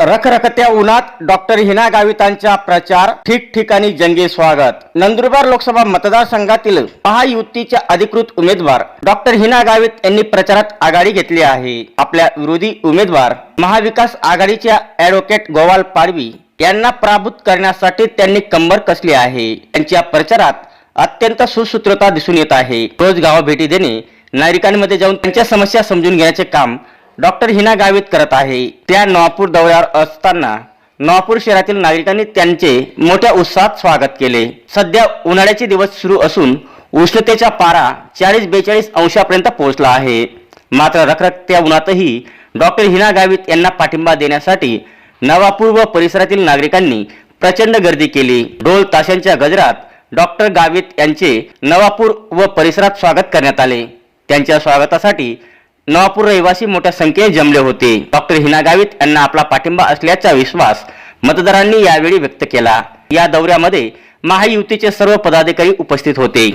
रखरखत्या उन्हात डॉक्टर हिना गावितांचा प्रचार ठिकठिकाणी जंगी स्वागत. नंदुरबार लोकसभा मतदारसंघातील महायुतीच्या अधिकृत उमेदवार डॉक्टर हिना गावित यांनी प्रचारात आघाडी घेतली आहे. आपल्या विरोधी उमेदवार महाविकास आघाडीच्या ऍडव्होकेट गोवाल पाडवी यांना पराभूत करण्यासाठी त्यांनी कंबर कसली आहे. त्यांच्या प्रचारात अत्यंत सुसूत्रता दिसून येत आहे. रोज गावा भेटी देणे नागरिकांमध्ये जाऊन त्यांच्या समस्या समजून घेण्याचे काम डॉक्टर हिना गावित करत आहे. त्या नवापूर दौऱ्यावर असताना नवापूर शहरातील नागरिकांनी त्यांचे मोठ्या उत्साहात स्वागत केले. सध्या उन्हाळ्याचे दिवस सुरू असून उष्णतेचा पारा चाळीस बेचाळीस अंशापर्यंत पोहोचला आहे. मात्र रखरखत्या उन्हातही डॉक्टर हिना गावित यांना पाठिंबा देण्यासाठी नवापूर व परिसरातील नागरिकांनी प्रचंड गर्दी केली. ढोल ताशांच्या गजरात डॉक्टर गावित यांचे नवापूर व परिसरात स्वागत करण्यात आले. त्यांच्या स्वागतासाठी नवापूर रहिवासी मोठ्या संख्येने जमले होते. डॉक्टर हिना गावित यांना आपला पाठिंबा असल्याचा विश्वास मतदारांनी यावेळी व्यक्त केला. या दौऱ्यामध्ये महायुतीचे सर्व पदाधिकारी उपस्थित होते.